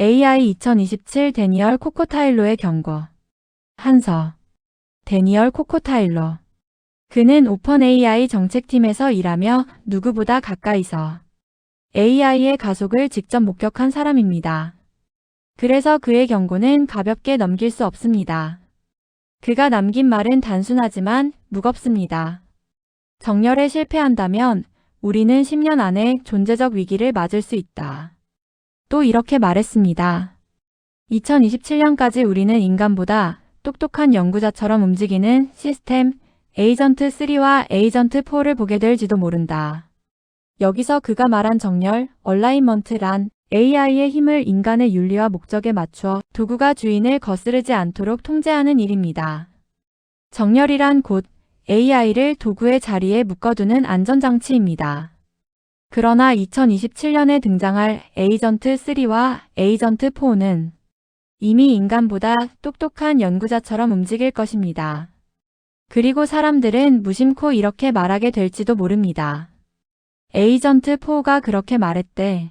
AI 2027 데니얼 코코타일로의 경고. 한서. 데니얼 코코타일로. 그는 오픈 AI 정책팀에서 일하며 누구보다 가까이서 AI의 가속을 직접 목격한 사람입니다. 그래서 그의 경고는 가볍게 넘길 수 없습니다. 그가 남긴 말은 단순하지만 무겁습니다. 정렬에 실패한다면 우리는 10년 안에 존재적 위기를 맞을 수 있다. 또 이렇게 말했습니다. 2027년까지 우리는 인간보다 똑똑한 연구자처럼 움직이는 시스템 에이전트 3와 에이전트 4를 보게 될지도 모른다. 여기서 그가 말한 정렬, 얼라이먼트란 AI의 힘을 인간의 윤리와 목적에 맞추어 도구가 주인을 거스르지 않도록 통제하는 일입니다. 정렬이란 곧 AI를 도구의 자리에 묶어두는 안전장치입니다. 그러나 2027년에 등장할 에이전트 3와 에이전트 4는 이미 인간보다 똑똑한 연구자처럼 움직일 것입니다. 그리고 사람들은 무심코 이렇게 말하게 될지도 모릅니다. 에이전트 4가 그렇게 말했대.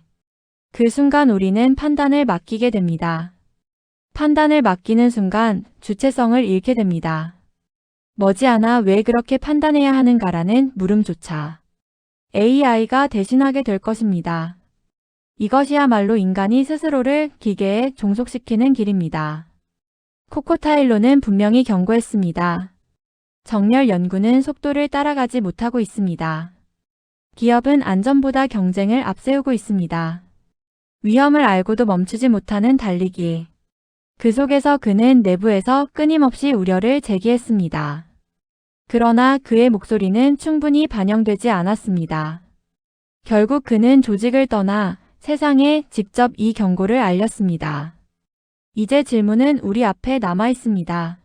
그 순간 우리는 판단을 맡기게 됩니다. 판단을 맡기는 순간 주체성을 잃게 됩니다. 머지않아 왜 그렇게 판단해야 하는가라는 물음조차 AI가 대신하게 될 것입니다. 이것이야말로 인간이 스스로를 기계에 종속시키는 길입니다. 코코타일로는 분명히 경고했습니다. 정렬 연구는 속도를 따라가지 못하고 있습니다. 기업은 안전보다 경쟁을 앞세우고 있습니다. 위험을 알고도 멈추지 못하는 달리기. 그 속에서 그는 내부에서 끊임없이 우려를 제기했습니다. 그러나 그의 목소리는 충분히 반영되지 않았습니다. 결국 그는 조직을 떠나 세상에 직접 이 경고를 알렸습니다. 이제 질문은 우리 앞에 남아 있습니다.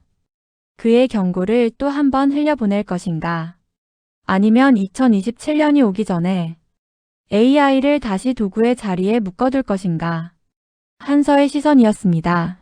그의 경고를 또 한 번 흘려보낼 것인가? 아니면 2027년이 오기 전에 AI를 다시 도구의 자리에 묶어둘 것인가? 한서의 시선이었습니다.